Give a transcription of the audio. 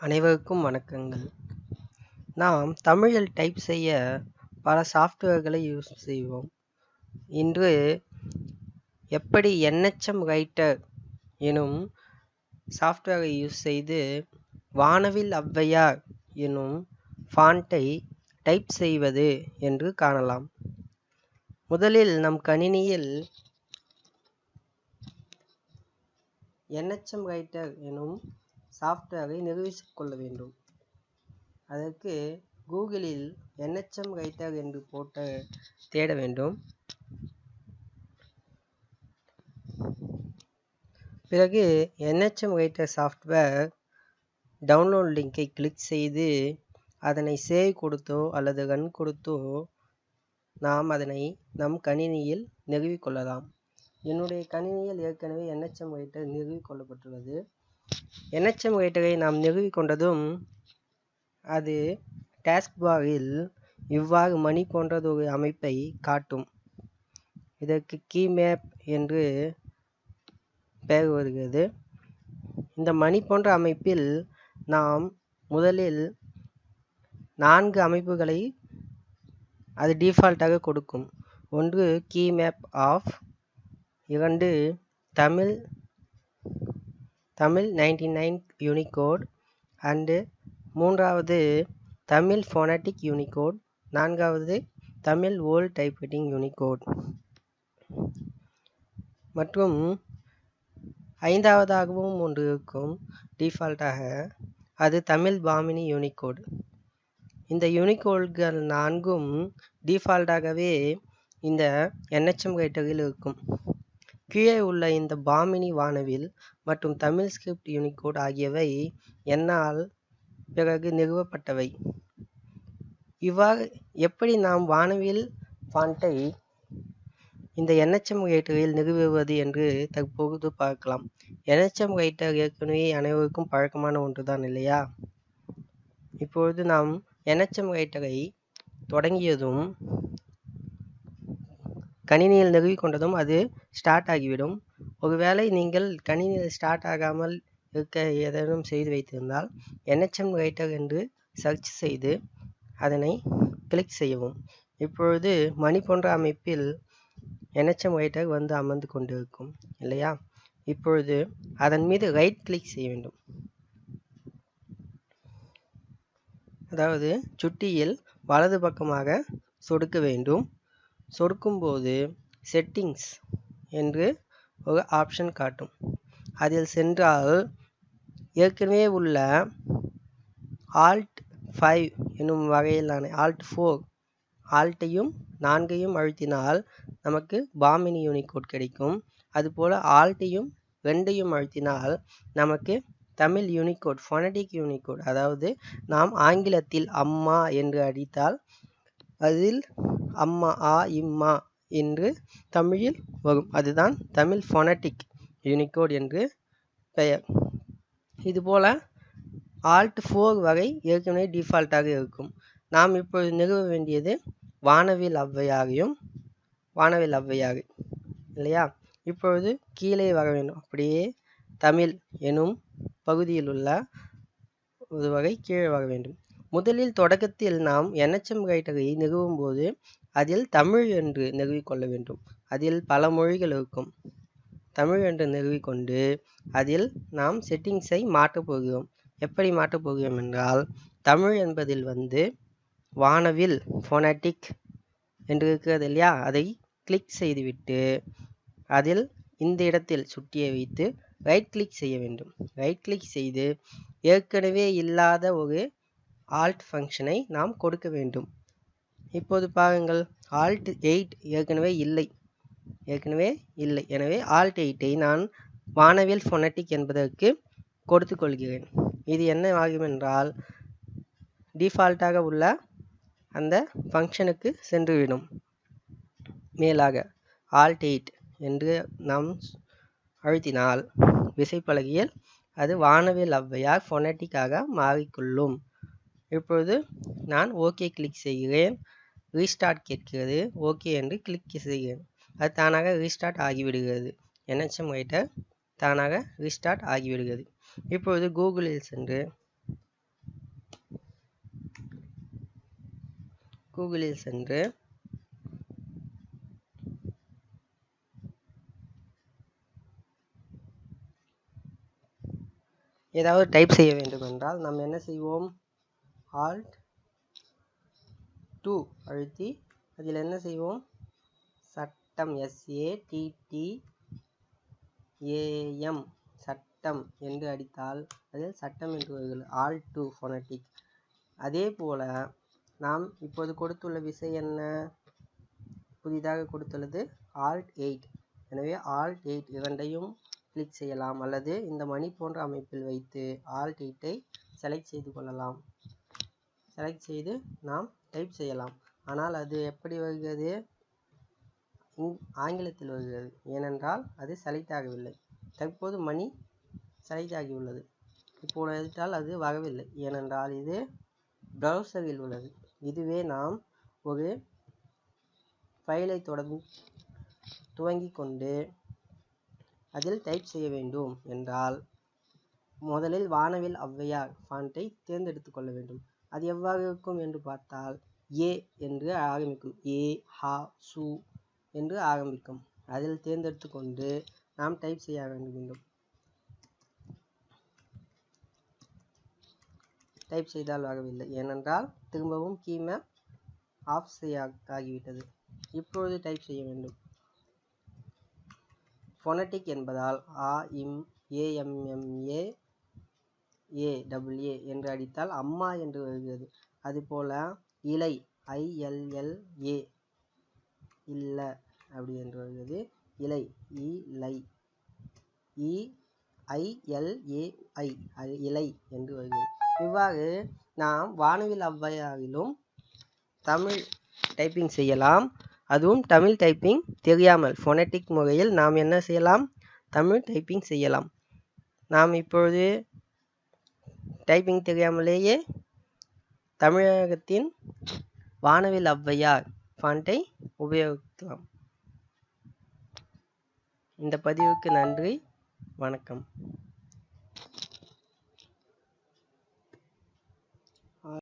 அனைவருக்கும் வணக்கங்கள். நாம் தமிழில் டைப் செய்ய பல சாஃப்ட்வேர்களை யூஸ் செய்வோம். இன்று எப்படி என்ஹெச்எம் ரைட்டர் எனும் சாஃப்ட்வேரை யூஸ் செய்து வானவில் ஔவையார் எனும் ஃபாண்ட்டை டைப் செய்வது என்று காணலாம். முதலில் நம் கணினியில் என்ஹெச்எம் ரைட்டர் எனும் சாஃப்ட்வேரை நிறுவிக் கொள்ள வேண்டும். அதற்கு கூகுளில் என்ஹெச்எம் ரைட்டர் என்று போட்டு தேட வேண்டும். பிறகு என்ஹெச்எம் ரைட்டர் சாஃப்ட்வேர் டவுன்லோட் லிங்கை கிளிக் செய்து அதனை சேவ் கொடுத்தோ அல்லது ரன் கொடுத்தோ நாம் அதனை நம் கணினியில் நிறுவிக்கொள்ளலாம் என்னுடைய கணினியில் ஏற்கனவே என்ஹெச்எம் ரைட்டர் நிறுவிக்கொள்ளப்பட்டுள்ளது கொள்ளப்பட்டுள்ளது என்எச்எம் நாம் நிறுவிக் கொண்டதும் அது டாஸ்க்பாரில் இவ்வாறு மணி போன்றதொரு அமைப்பை காட்டும். இதற்கு கீ மேப் என்று பெயர் வருகிறது. இந்த மணி போன்ற அமைப்பில் நாம் முதலில் நான்கு அமைப்புகளை அது டிஃபால்ட்டாக கொடுக்கும். ஒன்று கீ மேப் ஆஃப் இரண்டு Tamil Tamil ninety nine unicode and மூன்றாவது தமிழ் ஃபோனட்டிக் யூனிகோட் நான்காவது தமிழ் ஓல்ட் டைப்ரைட்டிங் யூனிகோட் மற்றும் ஐந்தாவதாகவும் ஒன்று இருக்கும் டிஃபால்ட்டாக அது தமிழ் பாமினி யூனிகோட் இந்த யூனிகோட்கள் நான்கும் டிஃபால்ட்டாகவே இந்த என்ஹெச்எம் ரைட்டரில் இருக்கும். கீழே உள்ள இந்த பாமினி வானவில் மற்றும் தமிழ் ஸ்கிரிப்ட் யூனிகோட் ஆகியவை என்னால் பிறகு நிறுவப்பட்டவை. இவ்வாறு எப்படி நாம் வானவில் ஃபாண்டை இந்த என்எச்எம் ரைட்டரில் நிறுவுவது என்று தற்போது பார்க்கலாம். என்எச்எம் ரைட்டர் ஏற்கனவே அனைவருக்கும் பழக்கமான ஒன்றுதான் இல்லையா? இப்பொழுது நாம் என்எச்எம் ரைட்டரை தொடங்கியதும் கணினியில் நிறுவி கொண்டதும் அது ஸ்டார்ட் ஆகிவிடும். ஒருவேளை நீங்கள் கணினியில் ஸ்டார்ட் ஆகாமல் இருக்க ஏதேனும் செய்து வைத்திருந்தால் என்ஹெச்எம் ரைட்டர் என்று சர்ச் செய்து அதனை கிளிக் செய்யவும். இப்பொழுது மணி போன்ற அமைப்பில் என்ஹெச்எம் ரைட்டர் வந்து அமர்ந்து கொண்டிருக்கும் இல்லையா? இப்பொழுது அதன் மீது ரைட் கிளிக் செய்ய வேண்டும். அதாவது சுட்டியில் வலது பக்கமாக சொடுக்க வேண்டும். சொடுக்கும்போது செட்டிங்ஸ் என்று ஒரு ஆப்ஷன் காட்டும். அதில் சென்றால் ஏற்கனவே உள்ள ஆல்ட் ஃபைவ் என்னும் வகையிலான ஆல்ட் ஃபோர் ஆல்ட்டையும் நான்கையும் அழுத்தினால் நமக்கு பாமினி யூனிகோட் கிடைக்கும். அதுபோல் ஆல்ட்டையும் ரெண்டையும் அழுத்தினால் நமக்கு தமிழ் யூனிகோட் ஃபொனடிக் யூனிகோட் அதாவது நாம் ஆங்கிலத்தில் அம்மா என்று அடித்தால் அதில் அம்மா ஆ இம்மா என்று தமிழில் வரும். அதுதான் தமிழ் ஃபொனட்டிக் யூனிகோட் என்று பெயர். இதுபோல் ஆல்ட் ஃபோர் வகை ஏற்கனவே டிஃபால்ட்டாக இருக்கும். நாம் இப்பொழுது நிறுவ வேண்டியது வானவில் ஔவையாரையும் வானவில் ஔவையாறு இல்லையா? இப்பொழுது கீழே வர வேண்டும். அப்படியே தமிழ் எனும் பகுதியில் உள்ள ஒரு வகை கீழே வர வேண்டும். முதலில் தொடக்கத்தில் நாம் என்எச்எம் கைட்டகையை நிறுவும் போது அதில் தமிழ் என்று நிறுவிக்கொள்ள வேண்டும். அதில் பல மொழிகள் இருக்கும். தமிழ் என்று நிறுவிக்கொண்டு அதில் நாம் செட்டிங்ஸை மாற்றப் போகிறோம். எப்படி மாற்றப் போகிறோம் என்றால் தமிழ் என்பதில் வந்து வானவில் ஃபோனட்டிக் என்று இருக்கிறது இல்லையா? அதை கிளிக் செய்துவிட்டு அதில் இந்த இடத்தில் சுட்டியை வைத்து ரைட் கிளிக் செய்ய வேண்டும். ரைட் கிளிக் செய்து ஏற்கனவே இல்லாத ஒரு ஆல்ட் ஃபங்க்ஷனை நாம் கொடுக்க வேண்டும். இப்போது பாருங்கள் ஆல்ட் எயிட் ஏற்கனவே இல்லை. ஏற்கனவே இல்லை. எனவே ஆல்ட் எயிட்டை நான் வானவியல் ஃபொனட்டிக் என்பதற்கு கொடுத்து கொள்கிறேன். இது என்ன ஆகும் என்றால் டிஃபால்ட்டாக உள்ள அந்த ஃபங்க்ஷனுக்கு சென்றுவிடும். மேலாக ஆல்ட் எயிட் என்று நாம் அழுத்தினால் விசைப்பலகையில் அது வானவியல் ஔவையார் ஃபொனட்டிக்காக மாறிக்கொள்ளும். இப்பொழுது நான் ஓகே கிளிக் செய்கிறேன். ரீஸ்டார்ட் கேட்கிறது. ஓகே என்று கிளிக் செய்கிறேன். அது தானாக ரீஸ்டார்ட் ஆகிவிடுகிறது. என்ஹெச்எம் ரைட்டர் தானாக ரீஸ்டார்ட் ஆகிவிடுகிறது. இப்பொழுது கூகுளில் சென்று கூகுளில் சென்று ஏதாவது டைப் செய்ய வேண்டும் என்றால் நாம் என்ன செய்வோம்? ஆல்ட் டூ அழுத்தி அதில் என்ன செய்வோம்? சட்டம் எஸ்ஏடிடி ஏஎம் சட்டம் என்று அடித்தால் அதில் சட்டம் என்று வருகிறது. ஆல் டூ ஃபொனட்டிக் அதே போல நாம் இப்போது கொடுத்துள்ள விசை என்ன? புதிதாக கொடுத்துள்ளது ஆல்ட் எயிட் எனவே ஆல்ட் எயிட் இரண்டையும் கிளிக் செய்யலாம். அல்லது இந்த மணி போன்ற அமைப்பில் வைத்து ஆல்ட் எயிட்டை செலக்ட் செய்து கொள்ளலாம். செலக்ட் செய்து நாம் டைப் செய்யலாம். ஆனால் அது எப்படி வருகிறது ஆங்கிலத்தில் வருகிறது ஏனென்றால் அது செலக்ட் ஆகவில்லை. தற்போது மணி செலக்ட் ஆகியுள்ளது. இப்போது எடுத்தால் அது வரவில்லை ஏனென்றால் இது ப்ரௌசரில் உள்ளது. இதுவே நாம் ஒரு ஃபைலை தொடர்ந்து துவங்கி கொண்டு அதில் டைப் செய்ய வேண்டும். என்றால் முதலில் வானவில் ஔவையார் ஃபாண்ட்டை தேர்ந்தெடுத்து கொள்ள வேண்டும். அது எவ்வாறு இருக்கும் என்று பார்த்தால் ஏ என்று ஆரம்பிக்கும் ஏ ஹா சு என்று ஆரம்பிக்கும் அதில் தேர்ந்தெடுத்து கொண்டு நாம் டைப் செய்ய வேண்டும் டைப் செய்தால் வரவில்லை ஏனென்றால் திரும்பவும் கீமேப் ஆஃப் செய்ய ஆகிவிட்டது. இப்பொழுது டைப் செய்ய வேண்டும். ஃபொனட்டிக் என்பதால் ஆ இம் ஏஎம்எம்ஏ ஏ டபுள் ஏ என்று அடித்தால் அம்மா என்று வருகிறது. அதுபோல் இலை ஐஎல்எல்ஏ இல்லை அப்படி என்று வருகிறது. இலை இலை இ ஐஎல்ஏஐ இலை என்று வருகிறது. இவ்வாறு நாம் வானவில் ஔவையாரிலும் தமிழ் டைப்பிங் செய்யலாம். அதுவும் தமிழ் டைப்பிங் தெரியாமல் ஃபொனட்டிக் முறையில் நாம் என்ன செய்யலாம்? தமிழ் டைப்பிங் செய்யலாம். நாம் இப்பொழுது டைப்பிங் தெரியாமலேயே தமிழகத்தின் வானவில் ஔவையார் ஃபாண்ட்டை உபயோகிக்கலாம். இந்த பதிவுக்கு நன்றி வணக்கம்.